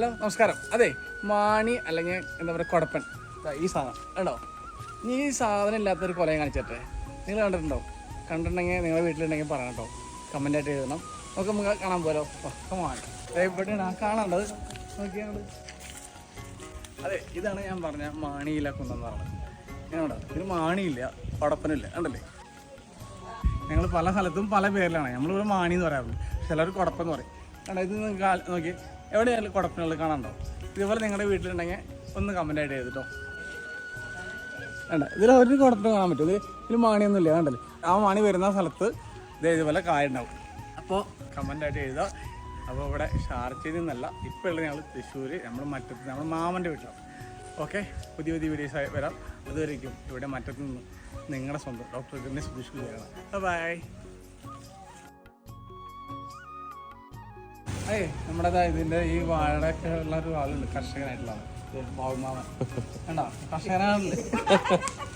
Hello നമസ്കാരം. അതെ മാണി അല്ലെങ്കിൽ എന്താ പറയുക കുടപ്പൻ. ഈ സാധനം. കണ്ടോ? നീ ഈ സാധനം ഇല്ലാത്തൊരു കൊലയും കാണിച്ചിട്ടെ. നിങ്ങൾ കണ്ടിട്ടുണ്ടോ? കണ്ടിട്ടുണ്ടെങ്കിൽ നിങ്ങളുടെ വീട്ടിലുണ്ടെങ്കിൽ പറയണം കേട്ടോ കമന്റായിട്ട് എഴുതണം. നമുക്ക് നമുക്ക് കാണാൻ പോലോ പക്കമാണ് ഇവിടെയാണ് ആ കാണേണ്ടത്. നോക്കിയാണ് അതെ ഇതാണ് ഞാൻ പറഞ്ഞ മാണിയില്ല കുന്നെന്ന് പറഞ്ഞത് ഞാനുണ്ടോ ഇതിന് മാണിയില്ല കുടപ്പനില്ല. കണ്ടല്ലേ? ഞങ്ങൾ പല സ്ഥലത്തും പല പേരിലാണ്. നമ്മളിവിടെ മാണി എന്ന് പറയാറുണ്ട്. ചിലർ കുടപ്പെന്ന് പറയും. കണ്ടോ ഇത് നോക്കി എവിടെയായാലും കുടപ്പനുകൾ കാണാണ്ടോ ഇതുപോലെ നിങ്ങളുടെ വീട്ടിലുണ്ടെങ്കിൽ ഒന്ന് കമന്റ് ആയിട്ട് ചെയ്തിട്ടോ. വേണ്ട ഇതിൽ ഒരു കുഴപ്പം കാണാൻ പറ്റും. ഇതിൽ മാണിയൊന്നും ഇല്ല കണ്ടല്ലേ? ആ മാണി വരുന്ന സ്ഥലത്ത് ഇതേ ഇതുപോലെ കായുണ്ടാവും. അപ്പോൾ കമന്റായിട്ട് എഴുതുക അപ്പോൾ ഇവിടെ ഷാർച്ചയിൽ നിന്നല്ല ഇപ്പോൾ ഉള്ളത് ഞങ്ങൾ തൃശ്ശൂർ നമ്മൾ മറ്റത്ത് നമ്മൾ മാമന്റെ വീട്ടിലാണ് ഓക്കെ പുതിയ പുതിയ വീഡിയോസ് ആയി വരാം. അതുവരേക്കും ഇവിടെ മറ്റത്ത് നിന്ന് നിങ്ങളുടെ സ്വന്തം ഡോക്ടർ ഗണേഷ് സുധീഷ് ബൈ അതെ നമ്മുടെ ഇതിന്റെ ഈ വാഴയൊക്കെ ഉള്ള ഒരു ആളുണ്ട് കർഷകനായിട്ടുള്ള ബാബുമാമൻ കണ്ടോ? കർഷകനാണല്ലേ?